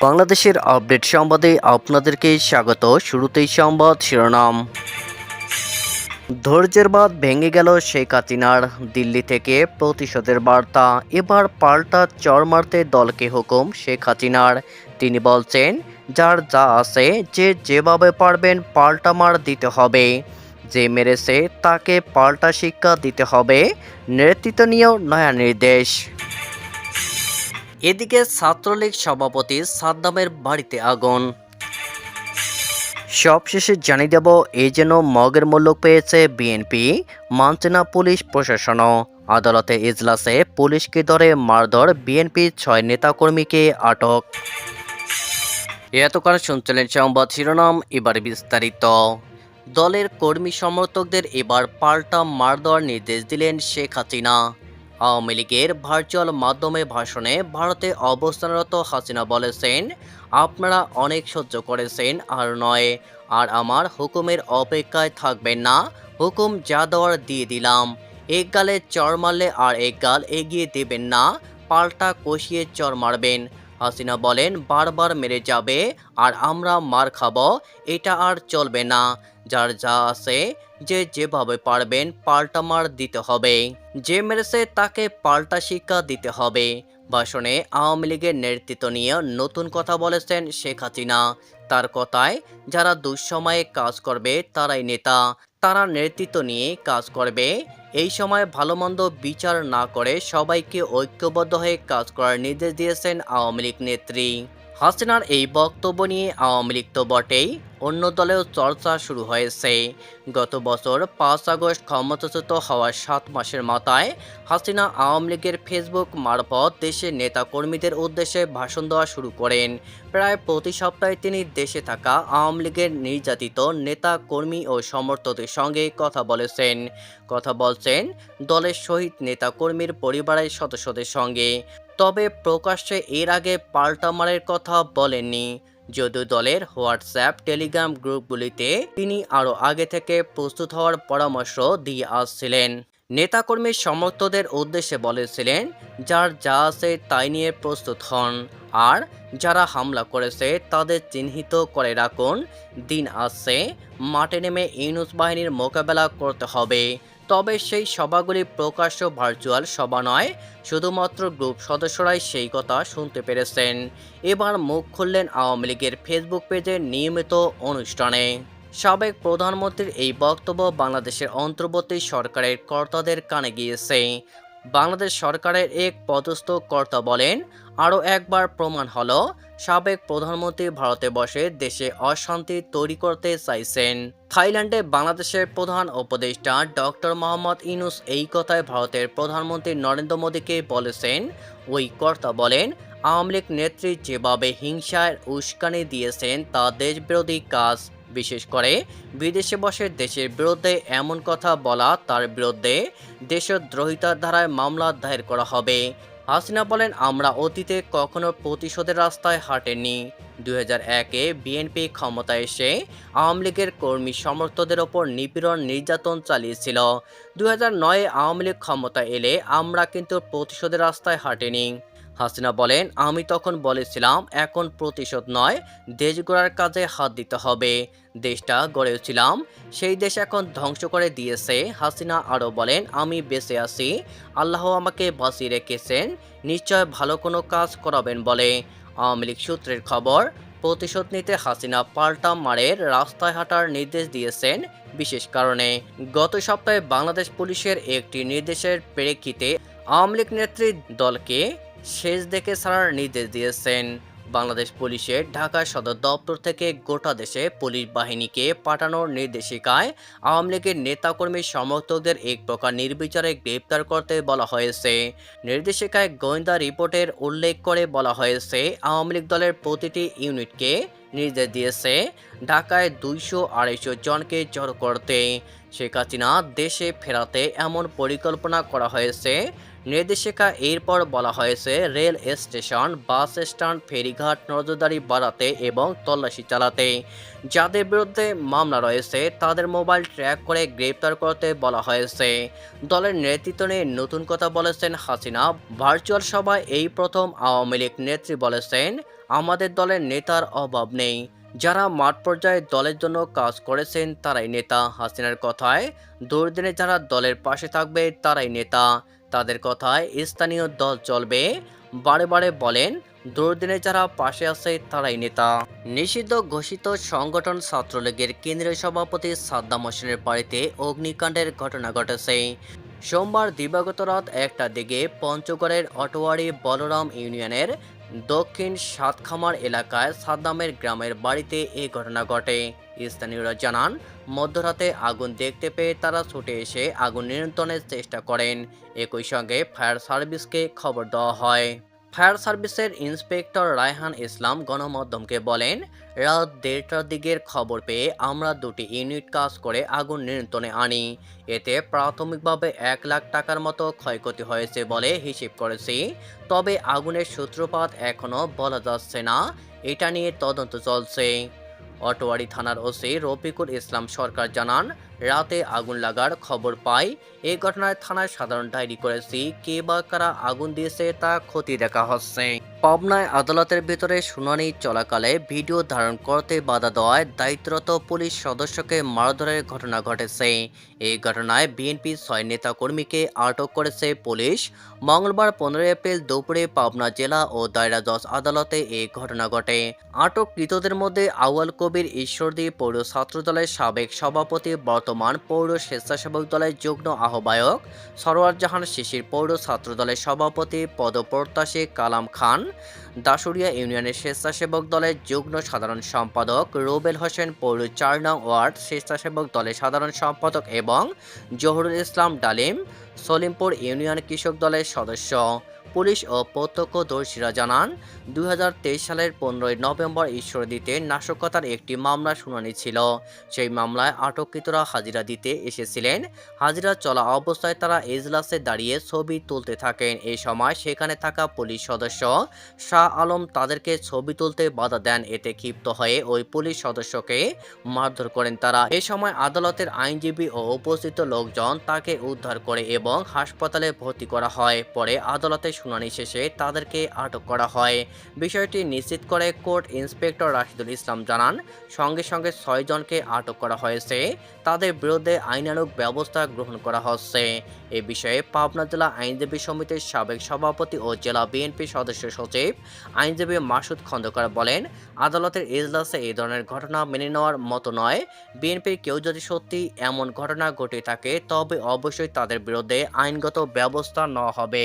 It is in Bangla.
বাংলাদেশের আপডেট সংবাদে আপনাদেরকে স্বাগত। শুরুতেই সংবাদ শিরোনাম। ধৈর্যের বাদ ভেঙে গেল শেখ হাসিনার। দিল্লি থেকে প্রতিশোধের বার্তা। এবার পাল্টা চর মারতে দলকে হুকুম শেখ হাসিনার। তিনি বলছেন, যার যা আছে, যে যেভাবে পারবেন পাল্টা মার দিতে হবে। যে মেরেছে, তাকে পাল্টা শিক্ষা দিতে হবে। নেতৃত্ব নিয়েও নয়া নির্দেশ। এদিকে ছাত্রলীগ সভাপতি সাদ্দামের বাড়িতে আগুন। সবশেষে জানিয়ে দেব এই যেন মগের মূল্য পেয়েছে বিএনপি মানছে না পুলিশ প্রশাসনও। আদালতে ইজলাসে পুলিশকে ধরে মারধর বিএনপি ছয় নেতাকর্মীকে আটক। এতকাল শুনছিলেন সংবাদ শিরোনাম, এবার বিস্তারিত। দলের কর্মী সমর্থকদের এবার পাল্টা মার দেওয়ার নির্দেশ দিলেন শেখ হাসিনা। আওয়ামী লীগের ভার্চুয়াল মাধ্যমে ভাষণে ভারতে অবস্থানরত হাসিনা বলেছেন, আপনারা অনেক সহ্য করেছেন আর নয়, আর আমার হুকুমের অপেক্ষায় থাকবেন না, হুকুম যা দেওয়ার দিয়ে দিলাম। এক গালে চর মারলে আর এক গাল এগিয়ে দেবেন না, পাল্টা কষিয়ে চর মারবেন। হাসিনা বলেন, বারবার মেরে যাবে আর আমরা মার খাব, এটা আর চলবে না। যার যা আছে যে যেভাবে পারবেন পাল্টা মার দিতে হবে। যে মেরেছে তাকে পাল্টা শিক্ষা দিতে হবে। ভাষণে আওয়ামী লীগের নেতৃত্ব নিয়ে নতুন কথা বলেছেন শেখ হাসিনা। তার কথায় যারা দুঃসময়ে কাজ করবে তারাই নেতা। তারা নেতৃত্ব নিয়ে কাজ করবে। এই সময় ভালো মন্দ বিচার না করে সবাইকে ঐক্যবদ্ধ হয়ে কাজ করার নির্দেশ দিয়েছেন আওয়ামী লীগ নেত্রী। হাসিনার এই বক্তব্য নিয়ে আওয়ামী লীগ তো বটেই। অন্য দলেও চর্চা শুরু হয়েছে। গত বছর পাঁচ আগস্ট ক্ষমতাচ্যুত হওয়ার সাত মাসের মাথায় হাসিনা আওয়ামী লীগের ফেসবুক মারফত দেশের নেতাকর্মীদের উদ্দেশ্যে ভাষণ দেওয়া শুরু করেন। প্রায় প্রতি সপ্তাহে তিনি দেশে থাকা আওয়ামী লীগের নির্যাতিত নেতা কর্মী ও সমর্থকদের সঙ্গে কথা বলেছেন। কথা বলছেন দলের শহীদ নেতাকর্মীর পরিবারের সদস্যদের সঙ্গে। তবে প্রকাশ্যে এর আগে পাল্টামারের কথা বলেননি। যদিও দলের হোয়াটসঅ্যাপ, টেলিগ্রাম গ্রুপগুলিতে তিনি আরও আগে থেকে প্রস্তুত হওয়ার পরামর্শ দিয়ে আসছিলেন। নেতাকর্মী সমর্থকদের উদ্দেশ্যে বলেছিলেন, যার যা আছে তাই নিয়ে প্রস্তুত হন। আর যারা হামলা করেছে তাদের চিহ্নিত করে রাখুন। দিন আসছে, মাঠে নেমে ইউনুস বাহিনীর মোকাবেলা করতে হবে। তবে সেই সভাগুলি প্রকাশ্য ভার্চুয়াল সভা নয়, শুধুমাত্র গ্রুপ সদস্যরাই সেই কথা শুনতে পেরেছেন। এবার মুখ খুললেন আওয়ামী লীগের ফেসবুক পেজের নিয়মিত অনুষ্ঠানে। সাবেক প্রধানমন্ত্রীর এই বক্তব্য বাংলাদেশের অন্তর্বর্তী সরকারের কর্তাদের কানে গিয়েছে। বাংলাদেশ সরকারের এক পদস্থ কর্তা বলেন, আরও একবার প্রমাণ হলো সাবেক প্রধানমন্ত্রী ভারতে বসে দেশে অশান্তি তৈরি করতে চাইছেন। থাইল্যান্ডে বাংলাদেশের প্রধান উপদেষ্টা ডক্টর মোহাম্মদ ইনুস এই কথায় ভারতের প্রধানমন্ত্রী নরেন্দ্র মোদীকে বলেছেন, ওই কর্তা বলেন, আওয়ামী লীগ নেত্রী যেভাবে হিংসার উস্কানি দিয়েছেন তা দেশবিরোধী কাজ। বিশেষ করে বিদেশে বসে দেশের বিরুদ্ধে এমন কথা বলা তার বিরুদ্ধে দেশদ্রোহিতার ধারায় মামলা দায়ের করা হবে। হাসিনা বলেন, আমরা অতীতে কখনো প্রতিশোধের রাস্তায় হাঁটেনি। দু হাজার একে বিএনপি ক্ষমতায় এসে আওয়ামী লীগের কর্মী সমর্থদের ওপর নিপীড়ন নির্যাতন চালিয়েছিল। দু হাজার নয়ে আওয়ামী লীগ ক্ষমতা এলে আমরা কিন্তু প্রতিশোধের রাস্তায় হাঁটেনি। হাসিনা বলেন, আমি তখন বলেছিলাম, এখন প্রতিশোধ নয়, দেশ গড়ার কাজে হাত দিতে হবে। দেশটা গড়েছিলাম, সেই দেশ এখন ধ্বংস করে দিয়েছে। হাসিনা আরও বলেন, আমি বেঁচে আছি, আল্লাহ আমাকে বাঁচিয়ে রেখেছেন, নিশ্চয় ভালো কোনো কাজ করাবেন বলে। আওয়ামী লীগ সূত্রের খবর, প্রতিশোধ নিতে হাসিনা পাল্টা মারের রাস্তায় হাঁটার নির্দেশ দিয়েছেন, বিশেষ কারণে। গত সপ্তাহে বাংলাদেশ পুলিশের একটি নির্দেশের প্রেক্ষিতে আওয়ামী লীগ নেত্রী দলকে শেষ দেখে ছাড়ার নির্দেশ দিয়েছেন। বাংলাদেশ পুলিশের ঢাকা সদর দপ্তর থেকে গোটা দেশে পুলিশ বাহিনীকে পাঠানোর নির্দেশিকায় আওয়ামী লীগের নেতাকর্মী সমর্থকদের এক প্রকার নির্বিচারে গ্রেপ্তার করতে বলা হয়েছে। নির্দেশিকায় গোয়েন্দা রিপোর্টের উল্লেখ করে বলা হয়েছে, আওয়ামী লীগ দলের প্রতিটি ইউনিটকে নির্দেশ দিয়েছে ঢাকায় দুইশো আড়াইশো জনকে জড়ো করতে। শেখ হাসিনা দেশে ফেরাতে এমন পরিকল্পনা করা হয়েছে নির্দেশিকা এরপর বলা হয়েছে, রেল স্টেশন, বাস স্ট্যান্ড, ফেরিঘাট, নজরদারি বাড়াতে এবং তল্লাশি চালাতে। যাদের বিরুদ্ধে মামলা রয়েছে, তাদের মোবাইল ট্র্যাক করে গ্রেপ্তার করতে বলা হয়েছে। দলের নেতৃত্ব নিয়ে নতুন কথা বলেছেন হাসিনা। ভার্চুয়াল সভায় এই প্রথম আওয়ামী লীগ নেত্রী বলেছেন, আমাদের দলের নেতার অভাব নেই। যারা মাঠ পর্যায়ে দলের জন্য কাজ করেছেন, তারাই নেতা। হাসিনার কথায়, দুর্দিনে যারা দলের পাশে থাকবে, তারাই নেতা। তাদের কথায় স্থানীয় দল চলবে। বারে বারে বলেন, দুর্দিনে যারা পাশে আছে তারাই নেতা। নিষিদ্ধ ঘোষিত সংগঠন ছাত্রলীগের কেন্দ্রীয় সভাপতি সাদ্দাম হোসেনের বাড়িতে অগ্নিকাণ্ডের ঘটনা ঘটেছে। সোমবার দিবাগত রাত একটা দিকে পঞ্চগড়ের অটোয়ারি বলরাম ইউনিয়নের দক্ষিণ সাতখামার এলাকায় সাদ্দামের গ্রামের বাড়িতে এই ঘটনা ঘটে। স্থানীয়রা জানান মধ্যরাতে আগুন দেখতে পেয়ে তারা ছুটে এসে আগুন নিয়ন্ত্রণের চেষ্টা করেন। একই সঙ্গে ফায়ার সার্ভিসকে খবর দেওয়া হয়। ফায়ার সার্ভিসের ইন্সপেক্টর রায়হান ইসলাম গণমাধ্যমকে বলেন, রাত দেড়টার দিকের খবর পেয়ে আমরা দুটি ইউনিট কাজ করে আগুন নিয়ন্ত্রণে আনি। এতে প্রাথমিকভাবে এক লাখ টাকার মতো ক্ষয়ক্ষতি হয়েছে বলে হিসেব করেছি। তবে আগুনের সূত্রপাত এখনও বলা যাচ্ছে না। এটা নিয়ে তদন্ত চলছে। অটোয়ারি থানার ওসি রফিকুল ইসলাম সরকার জানান রাতে আগুন লাগার খবর পাই। এই ঘটনায় থানায় সাধারণ ডায়েরি করেছি, কে বা কারা আগুন দিয়েছে তা ক্ষতি দেখা হচ্ছে। পাবনায় আদালতের ভিতরে শুনানি চলাকালে ভিডিও ধারণ করতে বাধা দেওয়ায় দায়িত্বরত পুলিশ সদস্যকে মারধরের ঘটনা ঘটেছে। এই ঘটনায় বিএনপি ছয় নেতাকর্মীকে আটক করেছে পুলিশ। মঙ্গলবার পনেরোই এপ্রিল দুপুরে পাবনা জেলা ও দায়রা জজ আদালতে এই ঘটনা ঘটে। আটককৃতদের মধ্যে আউয়াল কবির ঈশ্বরদী পৌর ছাত্রদলের সাবেক সভাপতি বর্তমান পৌর স্বেচ্ছাসেবক দলের যুগ্ম আহ্বায়ক সরোয়ার জাহান শিশির পৌর ছাত্রদলের সভাপতি, পদপ্রত্যাশী কালাম খান দাসুরিয়া ইউনিয়নের স্বেচ্ছাসেবক দলের যুগ্ম সাধারণ সম্পাদক রুবেল হোসেন পৌর চার নং ওয়ার্ড স্বেচ্ছাসেবক দলের সাধারণ সম্পাদক এবং জহুরুল ইসলাম ডালিম, সলিমপুর ইউনিয়ন কৃষক দলের সদস্য। পুলিশ ও প্রত্যক্ষদর্শীরা জানান, দুই হাজার তেইশ সালের পনেরোই নভেম্বর ঈশ্বরদীতে নাশকতার একটি মামলা শুনানি ছিল। সেই মামলায় আটককৃতরা হাজিরা দিতে এসেছিলেন। হাজিরা চলা অবস্থায় তারা এজলাসে দাঁড়িয়ে ছবি তুলতে থাকেন। এই সময় সেখানে থাকা পুলিশ সদস্য শাহ আলম তাদেরকে ছবি তুলতে বাধা দেন। এতে ক্ষিপ্ত হয়ে ওই পুলিশ সদস্যকে মারধর করেন তারা। এ সময় আদালতের আইনজীবী ও উপস্থিত লোকজন তাকে উদ্ধার করে এবং হাসপাতালে ভর্তি করা হয়। পরে আদালতে শুনানি শেষে তাদেরকে আটক করা হয়। বিষয়টি নিশ্চিত করে কোর্ট ইন্সপেক্টর রাশিদুল ইসলাম জানান, সঙ্গে সঙ্গে ছয় জনকে আটক করা হয়েছে। তাদের বিরুদ্ধে আইনানুগ ব্যবস্থা গ্রহণ করা হচ্ছে। এ বিষয়ে পাবনা জেলা আইনজীবী সমিতির সাবেক সভাপতি ও জেলা বিএনপি সদস্য সচিব আইনজীবী মাসুদ খন্দকার বলেন, আদালতের এজলাসে এই ধরনের ঘটনা মেনে নেওয়ার মতো নয়। বিএনপির কেউ যদি সত্যি এমন ঘটনা ঘটে থাকে, তবে অবশ্যই তাদের বিরুদ্ধে আইনগত ব্যবস্থা নেওয়া হবে।